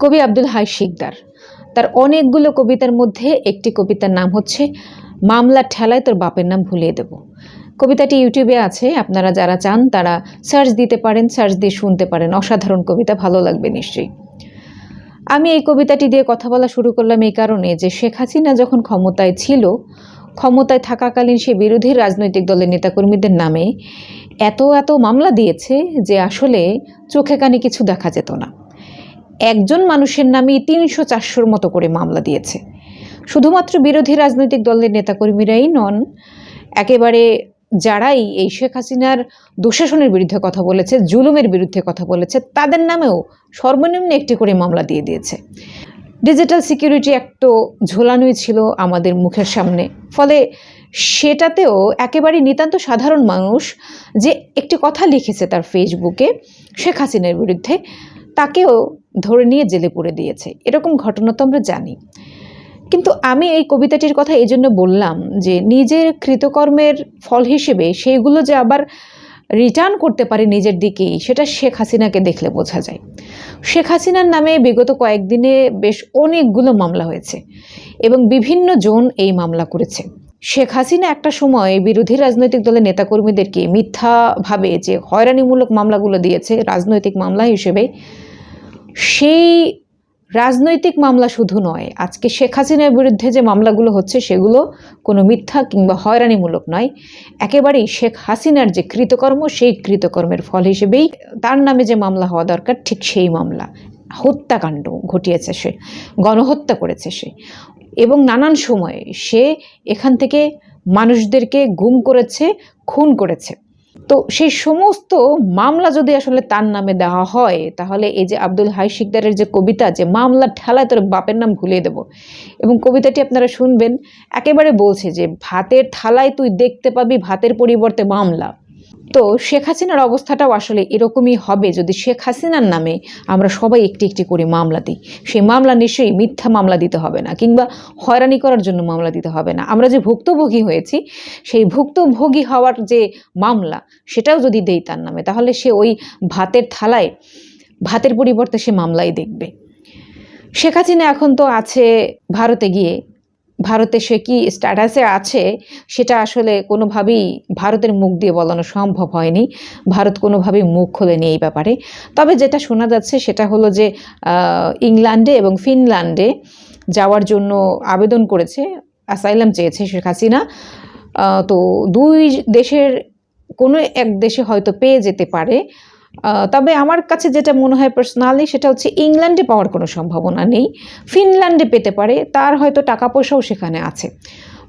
কবি আব্দুল হাই শিকদার। তার অনেকগুলো কবিতার মধ্যে একটি কবিতার নাম হচ্ছে, মামলা ঠেলায় তোর বাপের নাম ভুলিয়ে দেব। কবিতাটি ইউটিউবে আছে, আপনারা যারা চান তারা সার্চ দিতে পারেন, সার্চ দিয়ে শুনতে পারেন। অসাধারণ কবিতা, ভালো লাগবে নিশ্চয়ই। আমি এই কবিতাটি দিয়ে কথা বলা শুরু করলাম এই কারণে যে শেখ হাসিনা যখন ক্ষমতায় ছিল, ক্ষমতায় থাকাকালীন সে বিরোধী রাজনৈতিক দলের নেতাকর্মীদের নামে এত এত মামলা দিয়েছে যে আসলে চোখে কানে কিছু দেখা যেত না। একজন মানুষের নামে তিনশো চারশোর মতো করে মামলা দিয়েছে। শুধুমাত্র বিরোধী রাজনৈতিক দলের নেতাকর্মীরাই নন, একেবারে যারাই এই শেখ হাসিনার দুঃশাসনের বিরুদ্ধে কথা বলেছে, জুলুমের বিরুদ্ধে কথা বলেছে, তাদের নামেও সর্বনিম্ন একটি করে মামলা দিয়ে দিয়েছে। ডিজিটাল সিকিউরিটি অ্যাক্ট তো ঝোলানোই ছিল আমাদের মুখের সামনে, ফলে সেটাতেও একেবারে নিতান্ত সাধারণ মানুষ যে একটি কথা লিখেছে তার ফেসবুকে শেখ হাসিনার বিরুদ্ধে তাকেও ধরে নিয়ে জেলে পুরে দিয়েছে। এরকম ঘটনা তো আমরা জানি। কিন্তু আমি এই কবিতাটির কথা এই জন্য বললাম যে নিজের কৃতকর্মের ফল হিসেবে সেইগুলো যে আবার রিটার্ন করতে পারে নিজের দিকেই, সেটা শেখ হাসিনাকে দেখলে বোঝা যায়। শেখ হাসিনার নামে বিগত কয়েকদিনে বেশ অনেকগুলো মামলা হয়েছে এবং বিভিন্ন জন এই মামলা করেছে। শেখ হাসিনা একটা সময় বিরোধী রাজনৈতিক দলের নেতাকর্মীদেরকে মিথ্যাভাবে যে হয়রানিমূলক মামলাগুলো দিয়েছে, রাজনৈতিক মামলা হিসেবে সেই রাজনৈতিক মামলা শুধু নয়, আজকে শেখ হাসিনার বিরুদ্ধে যে মামলাগুলো হচ্ছে সেগুলো কোনো মিথ্যা কিংবা হয়রানিমূলক নয়। একেবারেই শেখ হাসিনার যে কৃতকর্ম, সেই কৃতকর্মের ফল হিসেবেই তার নামে যে মামলা হওয়া দরকার, ঠিক সেই মামলা। হত্যাকাণ্ড ঘটিয়েছে সে, গণহত্যা করেছে সে। এবং নানান সময়ে সে এখান থেকে মানুষদেরকে গুম করেছে, খুন করেছে। তো সেই সমস্ত মামলা যদি আসলে তার নামে দেওয়া হয়, তাহলে এই যে আব্দুল হাই শিকদারের যে কবিতা, যে মামলা ঠেলায় তোর বাপের নাম ভুলিয়ে দেব। এবং কবিতাটি আপনারা শুনবেন, একেবারে বলছে যে, ভাতের থালায় তুই দেখতে পাবি ভাতের পরিবর্তে মামলা। তো শেখ হাসিনার অবস্থাটাও আসলে এরকমই হবে। যদি শেখ হাসিনার নামে আমরা সবাই একটি একটি করে মামলা দিই, সেই মামলা নিশ্চয়ই মিথ্যা মামলা দিতে হবে না, কিংবা হয়রানি করার জন্য মামলা দিতে হবে না। আমরা যে ভুক্তভোগী হয়েছি, সেই ভুক্তভোগী হওয়ার যে মামলা, সেটাও যদি দেই তার নামে, তাহলে সে ওই ভাতের থালায়, ভাতের পরিবর্তে সে মামলাই দেখবে। শেখ হাসিনা এখন তো আছে ভারতে গিয়ে ভারতে সে কি স্ট্যাটাসে আছে, সেটা আসলে কোনোভাবেই ভারতের মুখ দিয়ে বলানো সম্ভব হয়নি। ভারত কোনোভাবেই মুখ খোলেনি এই ব্যাপারে। তবে যেটা শোনা যাচ্ছে সেটা হলো যে ইংল্যান্ডে এবং ফিনল্যান্ডে যাওয়ার জন্য আবেদন করেছে অ্যাসাইলাম চেয়েছে শেখ হাসিনা। তো দুই দেশের, কোনো এক দেশে হয়তো পেয়ে যেতে পারে। তবে আমার কাছে যেটা মনে হয় পার্সোনালি সেটা হচ্ছে ইংল্যান্ডে পাওয়ার কোনো সম্ভাবনা নেই। ফিনল্যান্ডে পেতে পারে, তার হয়তো টাকা পয়সাও সেখানে আছে।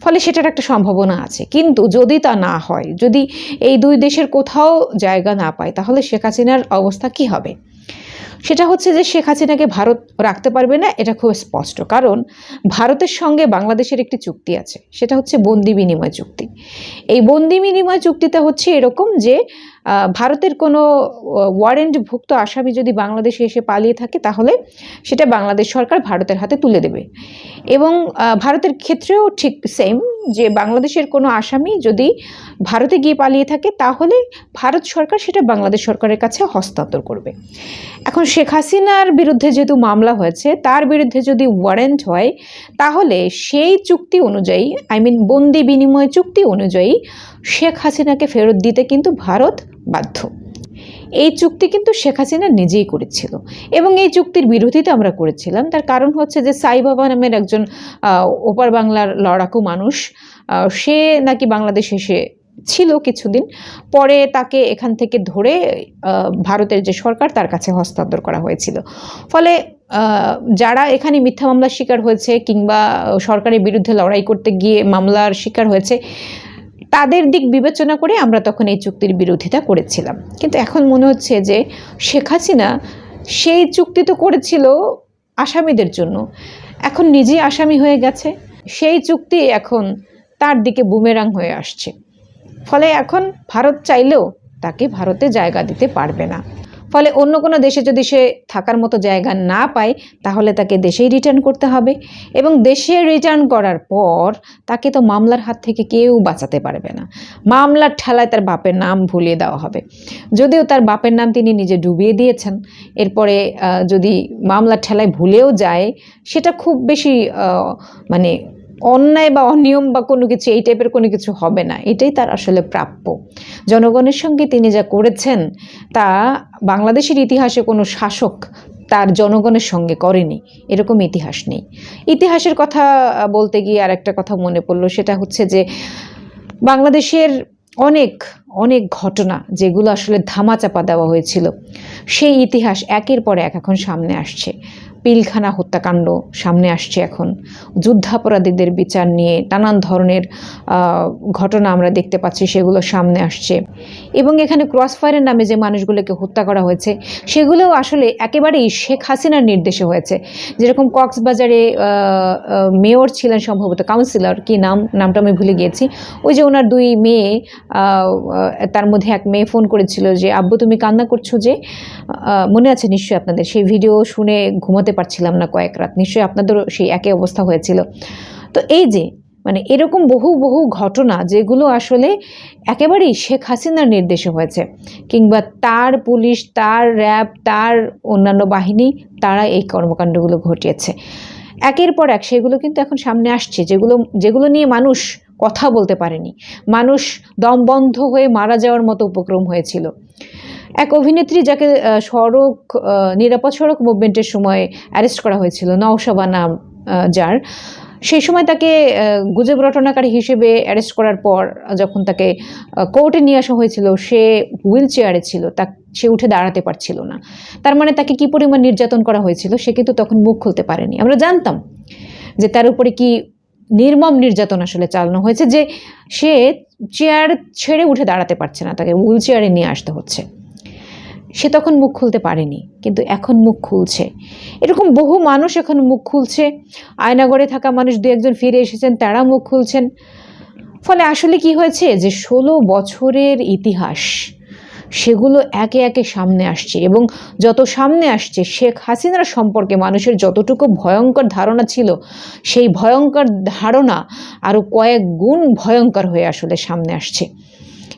ফলে সেটার একটা সম্ভাবনা আছে। কিন্তু যদি তা না হয়, যদি এই দুই দেশের কোথাও জায়গা না পায়, তাহলে শেখ হাসিনার অবস্থা কি হবে? সেটা হচ্ছে যে শেখ হাসিনাকে ভারত রাখতে পারবে না, এটা খুব স্পষ্ট। কারণ ভারতের সঙ্গে বাংলাদেশের একটি চুক্তি আছে, সেটা হচ্ছে বন্দি বিনিময় চুক্তি। এই বন্দি বিনিময় চুক্তিতে হচ্ছে এরকম যে ভারতের কোনো ওয়ারেন্টভুক্ত আসামি যদি বাংলাদেশে এসে পালিয়ে থাকে, তাহলে সেটা বাংলাদেশ সরকার ভারতের হাতে তুলে দেবে। এবং ভারতের ক্ষেত্রেও ঠিক সেম যে বাংলাদেশের কোনো আসামি যদি ভারতে গিয়ে পালিয়ে থাকে, তাহলে ভারত সরকার সেটা বাংলাদেশ সরকারের কাছে হস্তান্তর করবে। এখন শেখ হাসিনার বিরুদ্ধে যেহেতু মামলা হয়েছে, তার বিরুদ্ধে যদি ওয়ারেন্ট হয়, তাহলে সেই চুক্তি অনুযায়ী আই মিন বন্দি বিনিময় চুক্তি অনুযায়ী শেখ হাসিনাকে ফেরত দিতে কিন্তু ভারত বাধ্য। এই চুক্তি কিন্তু শেখ হাসিনা নিজেই করেছিল। এবং এই চুক্তির বিরোধিতা আমরা করেছিলাম। তার কারণ হচ্ছে যে সাই বাবা নামের একজন ওপার বাংলার লড়াকু মানুষ সে নাকি বাংলাদেশে এসে ছিল কিছুদিন। পরে তাকে এখান থেকে ধরে ভারতের যে সরকার, তার কাছে হস্তান্তর করা হয়েছিল। ফলে যারা এখানে মিথ্যা মামলার শিকার হয়েছে কিংবা সরকারের বিরুদ্ধে লড়াই করতে গিয়ে মামলার শিকার হয়েছে তাদের দিক বিবেচনা করে আমরা তখন এই চুক্তির বিরোধিতা করেছিলাম। কিন্তু এখন মনে হচ্ছে যে শেখ হাসিনা সেই চুক্তি তো করেছিল আসামিদের জন্য। এখন নিজেই আসামি হয়ে গেছে। সেই চুক্তি এখন তার দিকে বুমেরাং হয়ে আসছে। ফলে এখন ভারত চাইলেও তাকে ভারতে জায়গা দিতে পারবে না। ফলে অন্য কোনো দেশে যদি সে থাকার মতো জায়গা না পায়, তাহলে তাকে দেশেই রিটার্ন করতে হবে। এবং দেশে রিটার্ন করার পর তাকে তো মামলার হাত থেকে কেউ বাঁচাতে পারবে না। মামলার ঠেলায় তার বাপের নাম ভুলিয়ে দেওয়া হবে। যদিও তার বাপের নাম তিনি নিজে ডুবিয়ে দিয়েছেন, এরপরে যদি মামলার ঠেলায় ভুলেও যায়, সেটা খুব বেশি মানে অন্যায় বা অনিয়ম বা কোনো কিছু, এই টাইপের কোনো কিছু হবে না। এটাই তার আসলে প্রাপ্য। জনগণের সঙ্গে তিনি যা করেছেন, তা বাংলাদেশের ইতিহাসে কোনো শাসক তার জনগণের সঙ্গে করেনি। এরকম ইতিহাস নেই। ইতিহাসের কথা বলতে গিয়ে আর একটা কথা মনে পড়ল, সেটা হচ্ছে যে বাংলাদেশের অনেক অনেক ঘটনা যেগুলো আসলে ধামাচাপা দেওয়া হয়েছিল, সেই ইতিহাস একের পর এক এখন সামনে আসছে। পিলখানা হত্যাকাণ্ড সামনে আসছে এখন। যুদ্ধাপরাধীদের বিচার নিয়ে নানান ধরনের ঘটনা আমরা দেখতে পাচ্ছি, সেগুলো সামনে আসছে। এবং এখানে ক্রসফায়ারের নামে যে মানুষগুলোকে হত্যা করা হয়েছে, সেগুলোও আসলে একেবারেই শেখ হাসিনার নির্দেশে হয়েছে। যেরকম কক্সবাজারে মেয়র ছিলেন সম্ভবত কাউন্সিলর, কি নাম? নামটা আমি ভুলে গিয়েছি। ওই যে ওনার দুই মেয়ে তার মধ্যে এক মেয়ে ফোন করেছিল যে, আব্বু, তুমি কান্না করছ যে? মনে আছে নিশ্চয়ই আপনাদের, সেই ভিডিও শুনে ঘুমাতে পারছিলাম না কয়েক রাত। নিশ্চয়ই আপনাদেরও সেই একই অবস্থা হয়েছিল। তো এই যে মানে এরকম বহু বহু ঘটনা যেগুলো আসলে একেবারেই শেখ হাসিনার নির্দেশে হয়েছে, কিংবা তার পুলিশ, তার র্যাব, তার অন্যান্য বাহিনী, তারা এই কর্মকাণ্ডগুলো ঘটিয়েছে। একের পর এক সেগুলো কিন্তু এখন সামনে আসছে, যেগুলো যেগুলো নিয়ে মানুষ কথা বলতে পারেনি। মানুষ দম বন্ধ হয়ে মারা যাওয়ার মতো উপক্রম হয়েছিল। এক অভিনেত্রী যাকে সড়ক নিরাপদ সড়ক মুভমেন্টের সময় অ্যারেস্ট করা হয়েছিল, নওশাবা নাম যার। সেই সময় তাকে গুজব রটনাকারী হিসেবে অ্যারেস্ট করার পর, যখন তাকে কোর্টে নিয়ে আসা হয়েছিল, সে হুইল চেয়ারে ছিল, তা, সে উঠে দাঁড়াতে পারছিল না। তার মানে তাকে কি পরিমাণ নির্যাতন করা হয়েছিল, সে কিন্তু তখন মুখ খুলতে পারেনি। আমরা জানতাম যে তার উপরে কি নির্মম নির্যাতন আসলে চালানো হয়েছে, যে সে চেয়ার ছেড়ে উঠে দাঁড়াতে পারছে না, তাকে হুইল চেয়ারে নিয়ে আসতে হচ্ছে। সে তখন মুখ খুলতে পারেনি, কিন্তু এখন মুখ খুলছে। এরকম বহু মানুষ এখন মুখ খুলছে। আয়নাগড়ে থাকা মানুষ দু একজন ফিরে এসেছেন, তারা মুখ খুলছেন। ফলে আসলে কি হয়েছে যে, ষোলো বছরের ইতিহাস, সেগুলো একে একে সামনে আসছে এবং যত সামনে আসছে, শেখ হাসিনার সম্পর্কে মানুষের যতটুকু ভয়ঙ্কর ধারণা ছিল, সেই ভয়ঙ্কর ধারণা আরও কয়েক গুণ ভয়ঙ্কর হয়ে আসলে সামনে আসছে।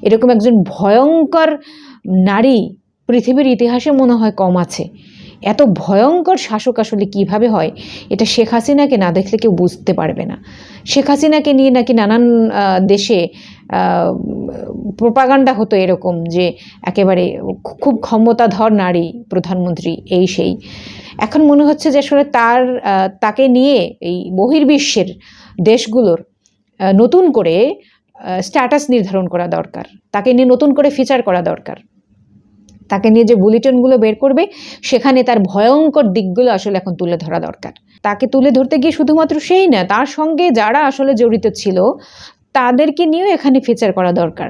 এরকম একজন ভয়ঙ্কর নারী পৃথিবীর ইতিহাসে মনে হয় কম আছে। এত ভয়ঙ্কর শাসক আসলে কীভাবে হয়, এটা শেখ হাসিনাকে না দেখলে কেউ বুঝতে পারবে না। শেখ হাসিনাকে নিয়ে নাকি নানান দেশে প্রোপাগান্ডা হতো এরকম যে একেবারে খুব ক্ষমতাধর নারী প্রধানমন্ত্রী এই সেই। এখন মনে হচ্ছে যে আসলে তার তাকে নিয়ে এই বহির্বিশ্বের দেশগুলোর নতুন করে স্ট্যাটাস নির্ধারণ করা দরকার। তাকে নিয়ে নতুন করে ফিচার করা দরকার। তাকে নিয়ে যে বুলেটিনগুলো বের করবে, সেখানে তার ভয়ঙ্কর দিকগুলো আসলে এখন তুলে ধরা দরকার। তাকে তুলে ধরতে গিয়ে শুধুমাত্র সেই না, তার সঙ্গে যারা আসলে জড়িত ছিল, তাদেরকে নিয়েও এখানে ফিচার করা দরকার।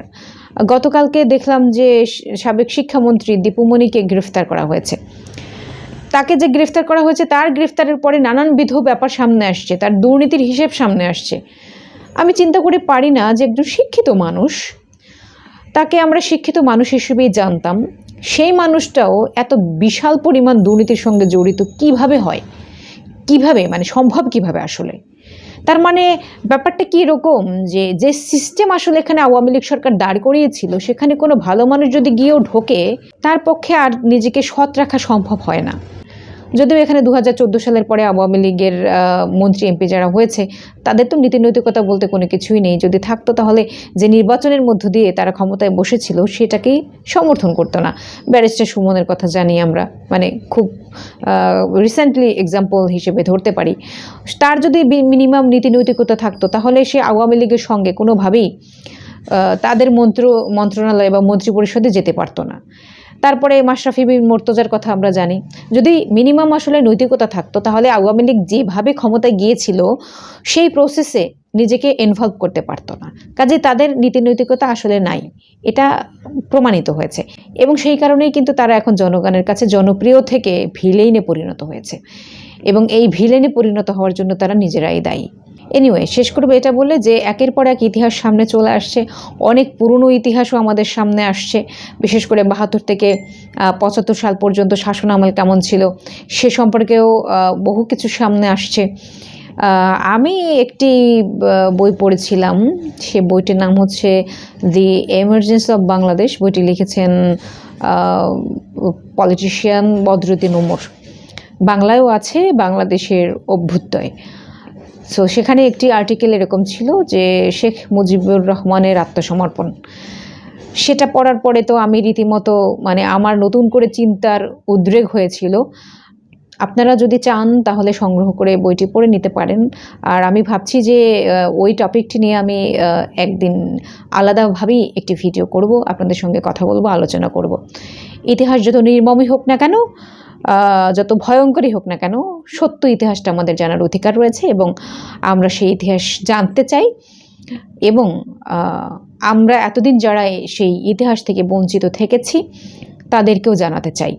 গতকালকে দেখলাম যে সাবেক শিক্ষামন্ত্রী দীপুমণিকে গ্রেফতার করা হয়েছে। তাকে যে গ্রেফতার করা হয়েছে, তার গ্রেফতারের পরে নানানবিধ ব্যাপার সামনে আসছে, তার দুর্নীতির হিসেব সামনে আসছে। আমি চিন্তা করে পারি না যে একজন শিক্ষিত মানুষ, তাকে আমরা শিক্ষিত মানুষ হিসেবেই জানতাম। সেই মানুষটাও এত বিশাল পরিমাণ দুর্নীতির সঙ্গে জড়িত কীভাবে হয়? কীভাবে? মানে সম্ভব কীভাবে আসলে? তার মানে ব্যাপারটা কি এরকম যে যে সিস্টেম আসলে এখানে আওয়ামী লীগ সরকার দাঁড় করিয়েছিল, সেখানে কোনো ভালো মানুষ যদি গিয়েও ঢোকে, তার পক্ষে আর নিজেকে সৎ রাখা সম্ভব হয় না। যদিও এখানে দু হাজার চোদ্দ সালের পরে আওয়ামী লীগের মন্ত্রী এমপি যারা হয়েছে, তাদের তো নীতি নৈতিকতা বলতে কোনো কিছুই নেই। যদি থাকতো তাহলে যে নির্বাচনের মধ্য দিয়ে তারা ক্ষমতায় বসেছিল, সেটাকেই সমর্থন করতো না। ব্যারিস্টার সুমনের কথা জানি আমরা মানে খুব রিসেন্টলি এক্সাম্পল হিসেবে ধরতে পারি। তার যদি মিনিমাম নীতি নৈতিকতা থাকতো, তাহলে সে আওয়ামী লীগের সঙ্গে কোনোভাবেই তাদের মন্ত্র, মন্ত্রণালয় বা মন্ত্রী পরিষদে যেতে পারতো না। তারপরে মাশরাফি বিন মোর্তজার কথা আমরা জানি। যদি মিনিমাম আসলে নৈতিকতা থাকতো, তাহলে আওয়ামী লীগ যেভাবে ক্ষমতায় গিয়েছিল, সেই প্রসেসে নিজেকে ইনভলভ করতে পারতো না। কাজে তাদের নীতি নৈতিকতা আসলে নাই। এটা প্রমাণিত হয়েছে। এবং সেই কারণেই কিন্তু তারা এখন জনগণের কাছে জনপ্রিয় থেকে ভিলেইনে পরিণত হয়েছে। এবং এই ভিলেনে পরিণত হওয়ার জন্য তারা নিজেরাই দায়ী। এনিওয়ে শেষ করব এটা বলে যে একের পর এক ইতিহাস সামনে চলে আসছে। অনেক পুরনো ইতিহাসও আমাদের সামনে আসছে। বিশেষ করে বাহাত্তর থেকে পঁচাত্তর সাল পর্যন্ত শাসন আমল কেমন ছিল সে সম্পর্কেও বহু কিছু সামনে আসছে। আমি একটি বই পড়েছিলাম। সে বইটির নাম হচ্ছে দি এমার্জেন্সি অফ বাংলাদেশ বইটি লিখেছেন পলিটিশিয়ান বদরুদ্দিন উমর বাংলায়ও আছে, বাংলাদেশের অভ্যুদয়। সো সেখানে একটি আর্টিকেল এরকম ছিল যে শেখ মুজিবুর রহমানের আত্মসমর্পণ। সেটা পড়ার পরে তো আমি রীতিমতো মানে আমার নতুন করে চিন্তার উদ্রেক হয়েছিল। আপনারা যদি চান তাহলে সংগ্রহ করে বইটি পড়ে নিতে পারেন। আর আমি ভাবছি যে ওই টপিকটি নিয়ে আমি একদিন আলাদাভাবেই একটি ভিডিও করব। আপনাদের সঙ্গে কথা বলব, আলোচনা করব। ইতিহাস যত নির্মমই হোক না কেন যত ভয়ঙ্করই হোক না কেন, সত্য ইতিহাসটা আমাদের জানার অধিকার রয়েছে এবং আমরা সেই ইতিহাস জানতে চাই এবং আমরা এতদিন যারা সেই ইতিহাস থেকে বঞ্চিত থেকেছি, তাদেরকেও জানাতে চাই।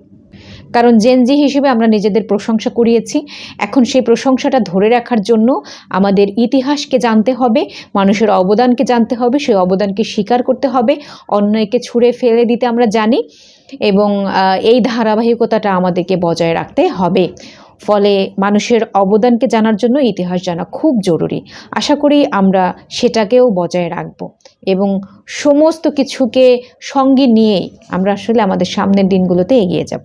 কারণ জেনজি হিসেবে আমরা নিজেদের প্রশংসা করিয়েছি এখন সেই প্রশংসাটা ধরে রাখার জন্য আমাদের ইতিহাসকে জানতে হবে, মানুষের অবদানকে জানতে হবে, সেই অবদানকে স্বীকার করতে হবে, অন্যকে ছুঁড়ে ফেলে দিতে আমরা জানি এবং এই ধারাবাহিকতাটা আমাদেরকে বজায় রাখতে হবে। ফলে মানুষের অবদানকে জানার জন্য ইতিহাস জানা খুব জরুরি। আশা করি আমরা সেটাকেও বজায় রাখব এবং সমস্ত কিছুকে সঙ্গে নিয়েই আমরা আসলে আমাদের সামনের দিনগুলোতে এগিয়ে যাব।